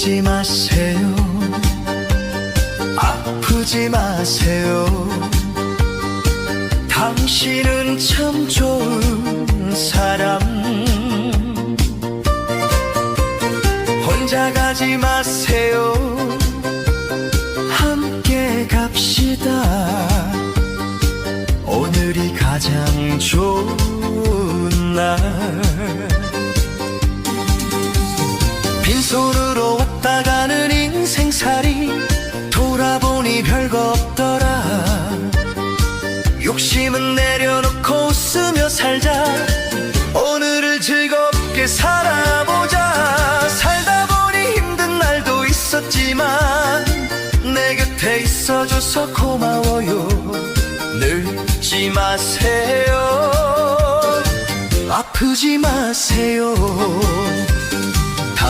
잊지 마세요. 아프지 마세요. 당신은 참 좋은 사람. 혼자 가지 마세요. 함께 갑시다. 오늘이 가장 좋은 날. 빈손으로 욕심은 내려놓고 웃으며 살자. 오늘을 즐겁게 살아보자. 살다 보니 힘든 날도 있었지만 내 곁에 있어줘서 고마워요. 늙지 마세요. 아프지 마세요